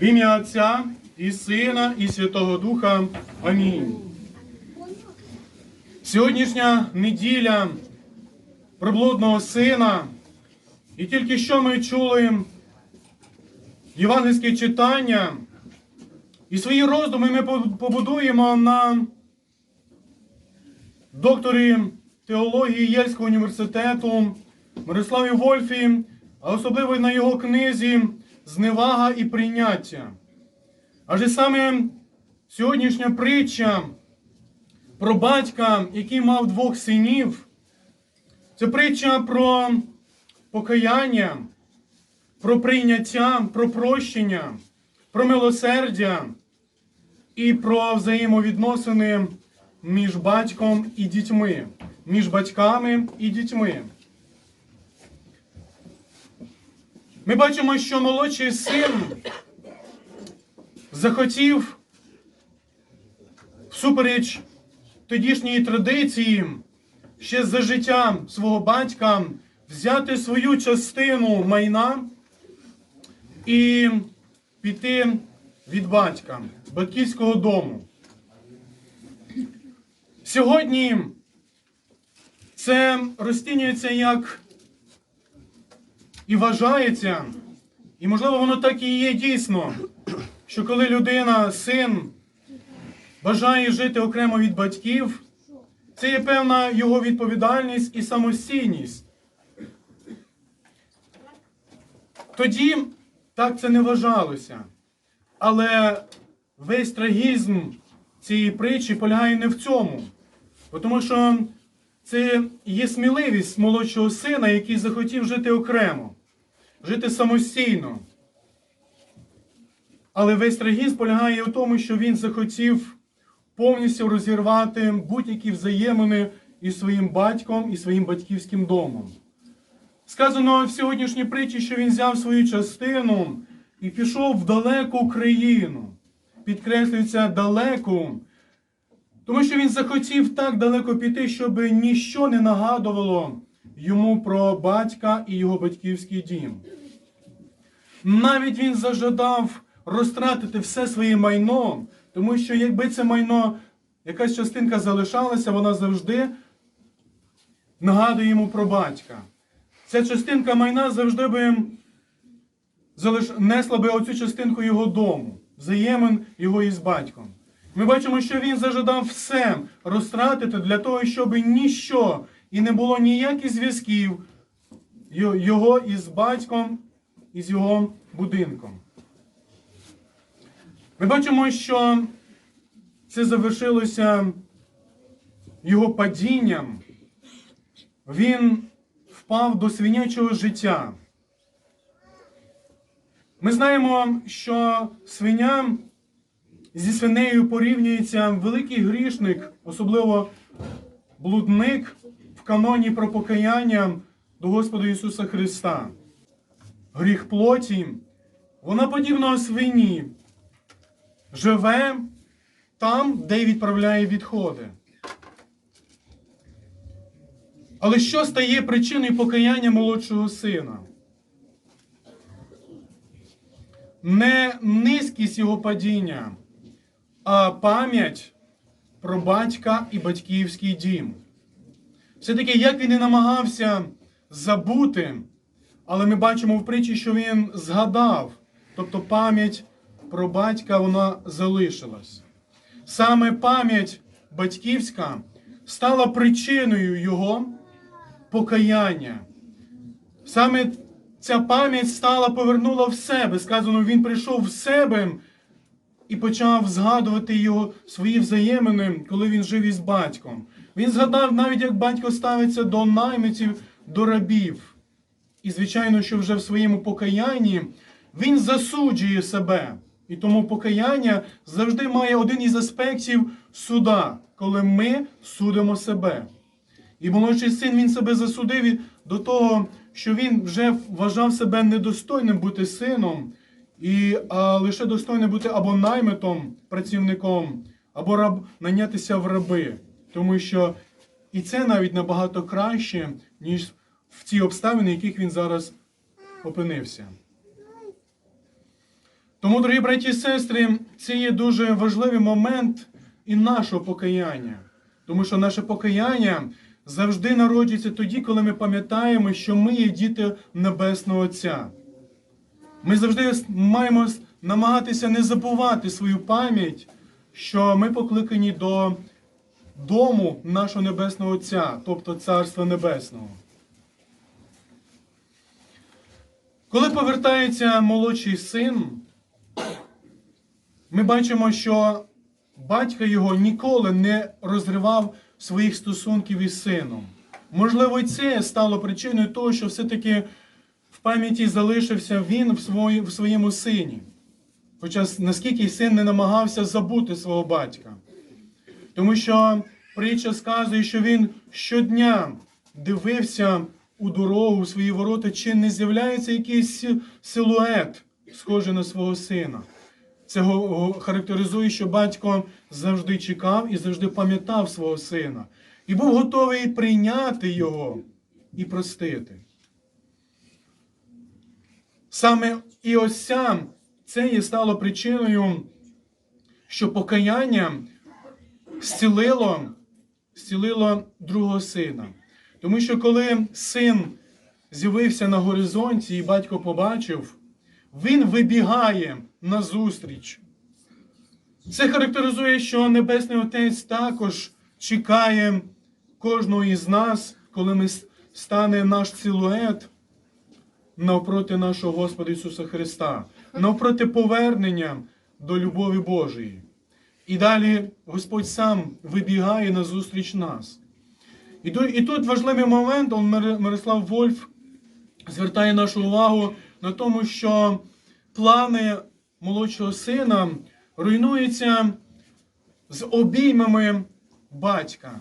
В ім'я Отця і Сина, і Святого Духа. Амінь. Сьогоднішня неділя приблудного сина. І тільки що ми чули євангельське читання. І свої роздуми ми побудуємо на докторі теології Єльського університету Мирославі Вольфі, а особливо на його книзі Зневага і прийняття. Адже саме сьогоднішня притча про батька, який мав двох синів, це притча про покаяння, про прийняття, про прощення, про милосердя і про взаємовідносини між батьком і дітьми, між батьками і дітьми. Ми бачимо, що молодший син захотів всупереч тодішньої традиції ще за життя свого батька взяти свою частину майна і піти від батька, батьківського дому. Сьогодні це розцінюється як і вважається, і можливо воно так і є дійсно, що коли людина, син, бажає жити окремо від батьків, це є певна його відповідальність і самостійність. Тоді так це не вважалося. Але весь трагізм цієї притчі полягає не в цьому. Тому що це є сміливість молодшого сина, який захотів жити окремо, жити самостійно. Але весь трагізм полягає в тому, що він захотів повністю розірвати будь-які взаємини із своїм батьком і своїм батьківським домом. Сказано в сьогоднішній притчі, що він взяв свою частину і пішов в далеку країну. Підкреслюється далеку, тому що він захотів так далеко піти, щоб ніщо не нагадувало йому про батька і його батьківський дім. Навіть він зажадав розтратити все своє майно, тому що якби це майно, якась частинка залишалася, вона завжди нагадує йому про батька. Ця частинка майна завжди би несла би оцю частинку його дому, взаємин його із батьком. Ми бачимо, що він зажадав все розтратити для того, щоб ніщо і не було ніяких зв'язків його із батьком і з його будинком. Ми бачимо, що це завершилося його падінням. Він впав до свинячого життя. Ми знаємо, що свиня зі свинею порівнюється великий грішник, особливо блудник каноні про покаяння до Господа Ісуса Христа. Гріх плоті, вона подібна свині, живе там, де відправляє відходи. Але що стає причиною покаяння молодшого сина? Не низькість його падіння, а пам'ять про батька і батьківський дім. Все-таки, як він і намагався забути, але ми бачимо в притчі, що він згадав, тобто пам'ять про батька вона залишилась. Саме пам'ять батьківська стала причиною його покаяння. Саме ця пам'ять стала, повернула в себе. Сказано, він прийшов в себе і почав згадувати його свої взаємини, коли він жив із батьком. Він згадав навіть, як батько ставиться до наймитів, до рабів. І, звичайно, що вже в своєму покаянні він засуджує себе. І тому покаяння завжди має один із аспектів суда, коли ми судимо себе. І молодший син він себе засудив до того, що він вже вважав себе недостойним бути сином, і а, лише достойним бути або наймитом, працівником, або раб, нанятися в раби. Тому що і це навіть набагато краще, ніж в ті обставини, в яких він зараз опинився. Тому, дорогі браті і сестри, це є дуже важливий момент і нашого покаяння. Тому що наше покаяння завжди народжується тоді, коли ми пам'ятаємо, що ми є діти Небесного Отця. Ми завжди маємо намагатися не забувати свою пам'ять, що ми покликані до дому нашого Небесного Отця, тобто Царства Небесного. Коли повертається молодший син, ми бачимо, що батько його ніколи не розривав своїх стосунків із сином. Можливо, і це стало причиною того, що все-таки в пам'яті залишився він в, своєму сині. Хоча наскільки син не намагався забути свого батька. Тому що притча сказує, що він щодня дивився у дорогу, у свої ворота, чи не з'являється якийсь силует, схожий на свого сина. Це характеризує, що батько завжди чекав і завжди пам'ятав свого сина. І був готовий прийняти його і простити. Саме і ось це і стало причиною, що покаяння зцілило, зцілило другого сина. Тому що коли син з'явився на горизонті і батько побачив, він вибігає назустріч. Це характеризує, що Небесний Отець також чекає кожного із нас, коли ми стане наш силует навпроти нашого Господа Ісуса Христа, навпроти повернення до любові Божої. І далі Господь сам вибігає назустріч нас. І тут, і тут важливий момент, он Мирослав Вольф звертає нашу увагу на тому, що плани молодшого сина руйнуються з обіймами батька.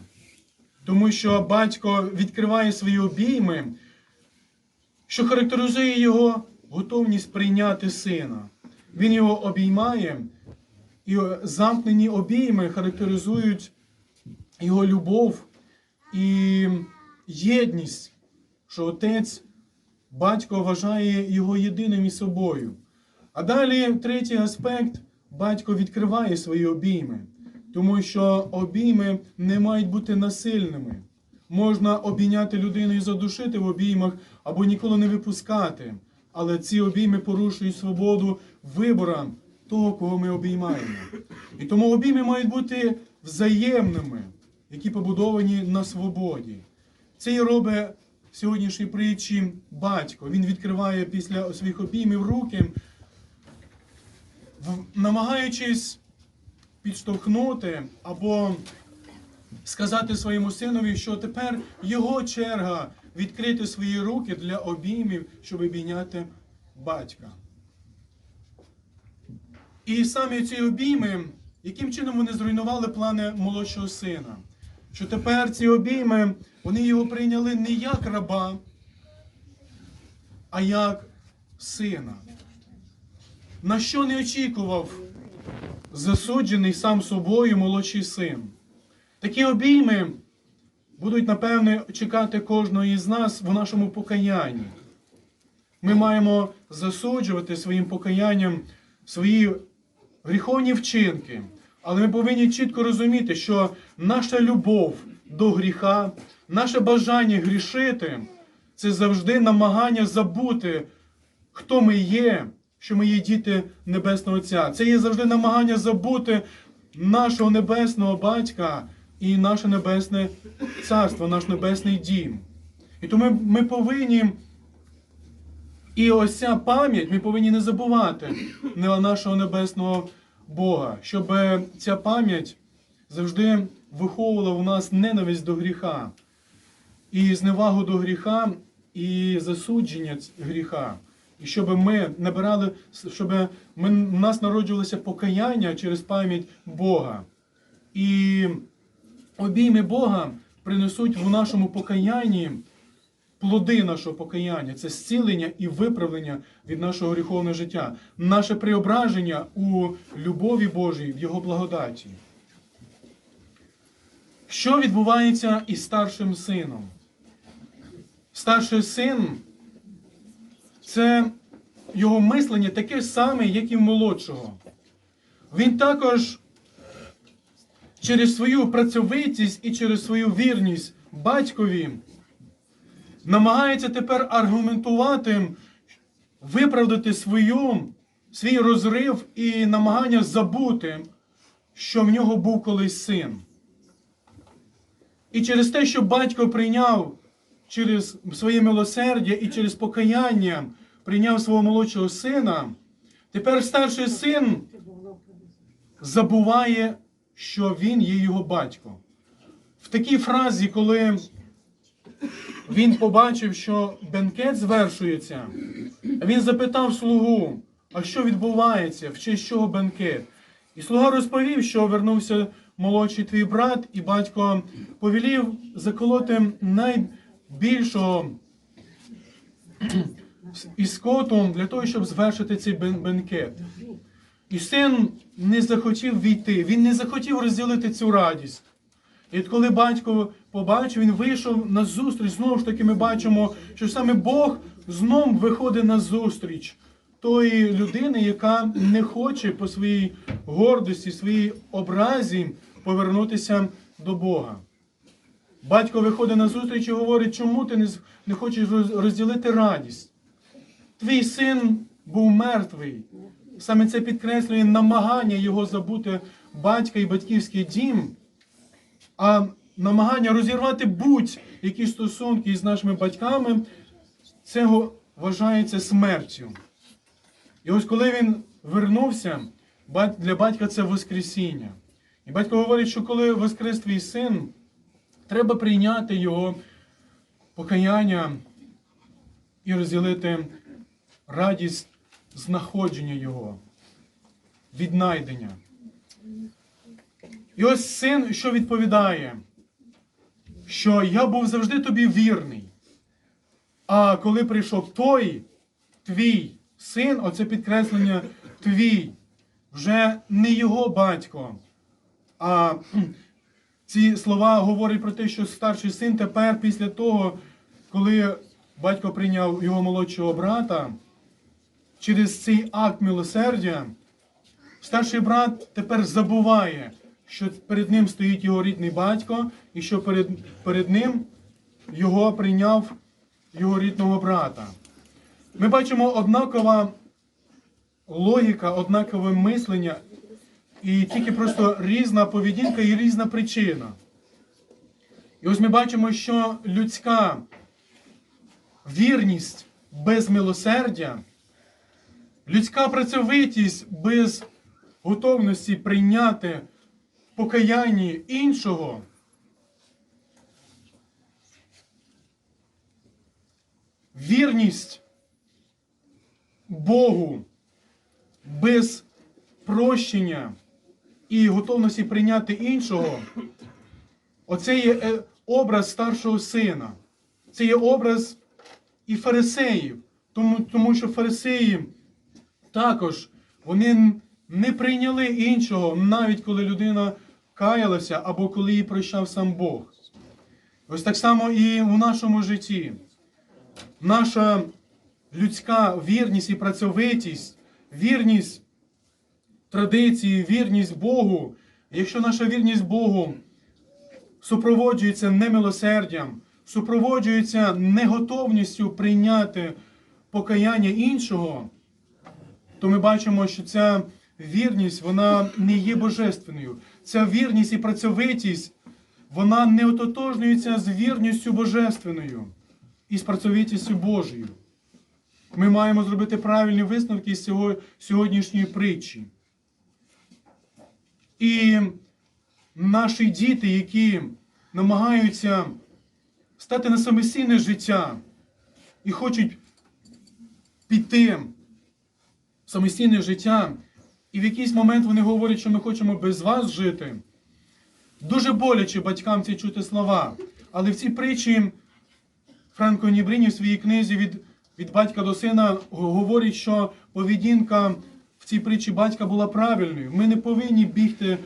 Тому що батько відкриває свої обійми, що характеризує його готовність прийняти сина. Він його обіймає, і замкнені обійми характеризують його любов і єдність, що отець, батько вважає його єдиним із собою. А далі третій аспект батько відкриває свої обійми, тому що обійми не мають бути насильними. Можна обійняти людину і задушити в обіймах або ніколи не випускати. Але ці обійми порушують свободу вибора того, кого ми обіймаємо. І тому обійми мають бути взаємними, які побудовані на свободі. Це і робить в сьогоднішній притчі батько. Він відкриває після своїх обіймів руки, намагаючись підштовхнути або сказати своєму синові, що тепер його черга відкрити свої руки для обіймів, щоб обійняти батька. І саме ці обійми, яким чином вони зруйнували плани молодшого сина. Що тепер ці обійми, вони його прийняли не як раба, а як сина. На що не очікував засуджений сам собою молодший син. Такі обійми будуть, напевне, чекати кожного із нас в нашому покаянні. Ми маємо засуджувати своїм покаянням свої гріховні вчинки. Але ми повинні чітко розуміти, що наша любов до гріха, наше бажання грішити це завжди намагання забути, хто ми є, що ми є діти Небесного Отця. Це є завжди намагання забути нашого небесного батька і наше небесне царство, наш небесний дім. І тому ми повинні. І ось ця пам'ять ми повинні не забувати на нашого небесного Бога, щоб е, ця пам'ять завжди виховувала у нас ненависть до гріха, і зневагу до гріха, і засудження гріха. І щоб ми набирали, щоб ми, в нас народжувалося покаяння через пам'ять Бога. І обійми Бога принесуть в нашому покаянні плоди нашого покаяння, це зцілення і виправлення від нашого гріховного життя, наше преображення у любові Божій, в Його благодаті. Що відбувається із старшим сином? Старший син це його мислення таке саме, як і в молодшого. Він також через свою працьовитість і через свою вірність батькові намагається тепер аргументувати, виправдати свою, свій розрив і намагання забути, що в нього був колись син. І через те, що батько прийняв через своє милосердя і через покаяння прийняв свого молодшого сина, тепер старший син забуває, що він є його батько. В такій фразі, коли він побачив, що бенкет звершується, він запитав слугу, а що відбувається, в честь чого бенкет? І слуга розповів, що вернувся молодший твій брат, і батько повелів заколоти найбільшого із скотом для того, щоб звершити цей бен- бенкет. І син не захотів війти, він не захотів розділити цю радість. І коли батько побачив, він вийшов на зустріч. Знову ж таки, ми бачимо, що саме Бог знов виходить на зустріч тої людини, яка не хоче по своїй гордості, своїй образі повернутися до Бога. Батько виходить на зустріч і говорить, чому ти не, хочеш розділити радість? Твій син був мертвий. Саме це підкреслює намагання його забути батька і батьківський дім, а намагання розірвати будь-які стосунки із нашими батьками, це вважається смертю. І ось коли він вернувся, для батька це Воскресіння. І батько говорить, що коли воскрес твій син, треба прийняти його покаяння і розділити радість знаходження його, віднайдення. І ось син, що відповідає, що я був завжди тобі вірний. А коли прийшов той, твій син, оце підкреслення твій, вже не його батько. А ці слова говорять про те, що старший син тепер, після того, коли батько прийняв його молодшого брата, через цей акт милосердя, старший брат тепер забуває, що перед ним стоїть його рідний батько, і що перед, перед ним його прийняв його рідного брата. Ми бачимо однакова логіка, однакове мислення, і тільки просто різна поведінка і різна причина. І ось ми бачимо, що людська вірність без милосердя, людська працьовитість без готовності прийняти покаяння іншого. Вірність Богу без прощення і готовності прийняти іншого, оце є е, образ старшого сина. Це є образ і фарисеїв. Тому, тому що фарисеї також вони не прийняли іншого, навіть коли людина каялася або коли її прощав сам Бог. Ось так само і у нашому житті. Наша людська вірність і працьовитість, вірність традиції, вірність Богу. Якщо наша вірність Богу супроводжується немилосердям, супроводжується неготовністю прийняти покаяння іншого, то ми бачимо, що ця вірність вона не є божественною. Ця вірність і працьовитість вона не ототожнюється з вірністю божественною і з працьовитістю Божою. Ми маємо зробити правильні висновки з цього сьогоднішньої притчі. І наші діти, які намагаються стати на самостійне життя і хочуть піти в самостійне життя, і в якийсь момент вони говорять, що ми хочемо без вас жити. Дуже боляче батькам ці чути слова. Але в цій притчі Франко Нібрині в своїй книзі від, від батька до сина говорить, що поведінка в цій притчі батька була правильною. Ми не повинні бігти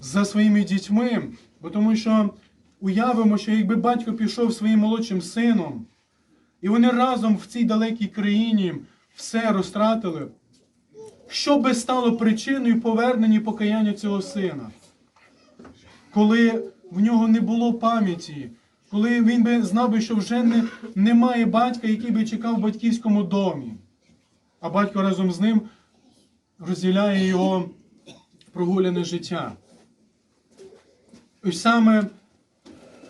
за своїми дітьми, бо тому що уявимо, що якби батько пішов своїм молодшим сином, і вони разом в цій далекій країні все розтратили, що би стало причиною повернення і покаяння цього сина? Коли в нього не було пам'яті, коли він би знав би, що вже не, немає батька, який би чекав в батьківському домі, а батько разом з ним розділяє його прогуляне життя. Ось саме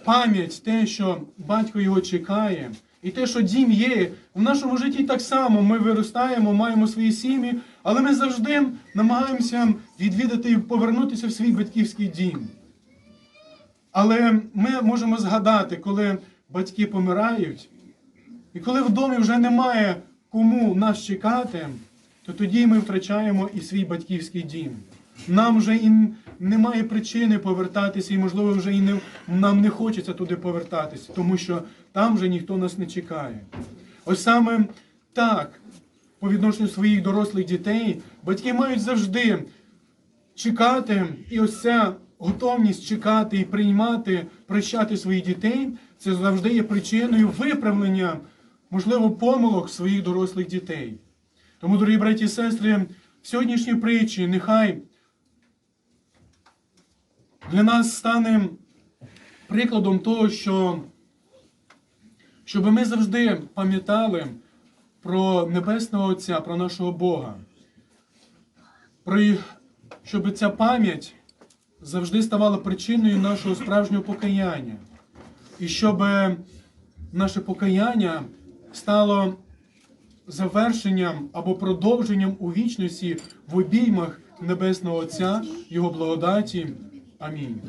пам'ять, те, що батько його чекає, і те, що дім є, в нашому житті так само ми виростаємо, маємо свої сім'ї, але ми завжди намагаємося відвідати і повернутися в свій батьківський дім. Але ми можемо згадати, коли батьки помирають, і коли в домі вже немає кому нас чекати, то тоді ми втрачаємо і свій батьківський дім. Нам вже і немає причини повертатися, і, можливо, вже і не, нам не хочеться туди повертатися, тому що там вже ніхто нас не чекає. Ось саме так, по відношенню своїх дорослих дітей, батьки мають завжди чекати, і ось ця готовність чекати і приймати, прощати своїх дітей, це завжди є причиною виправлення, можливо, помилок своїх дорослих дітей. Тому, дорогі браті і сестри, в сьогоднішній притчі нехай для нас стане прикладом того, що щоб ми завжди пам'ятали про Небесного Отця, про нашого Бога, про, щоб ця пам'ять завжди ставала причиною нашого справжнього покаяння. І щоб наше покаяння стало завершенням або продовженням у вічності в обіймах Небесного Отця, Його благодаті. Амінь.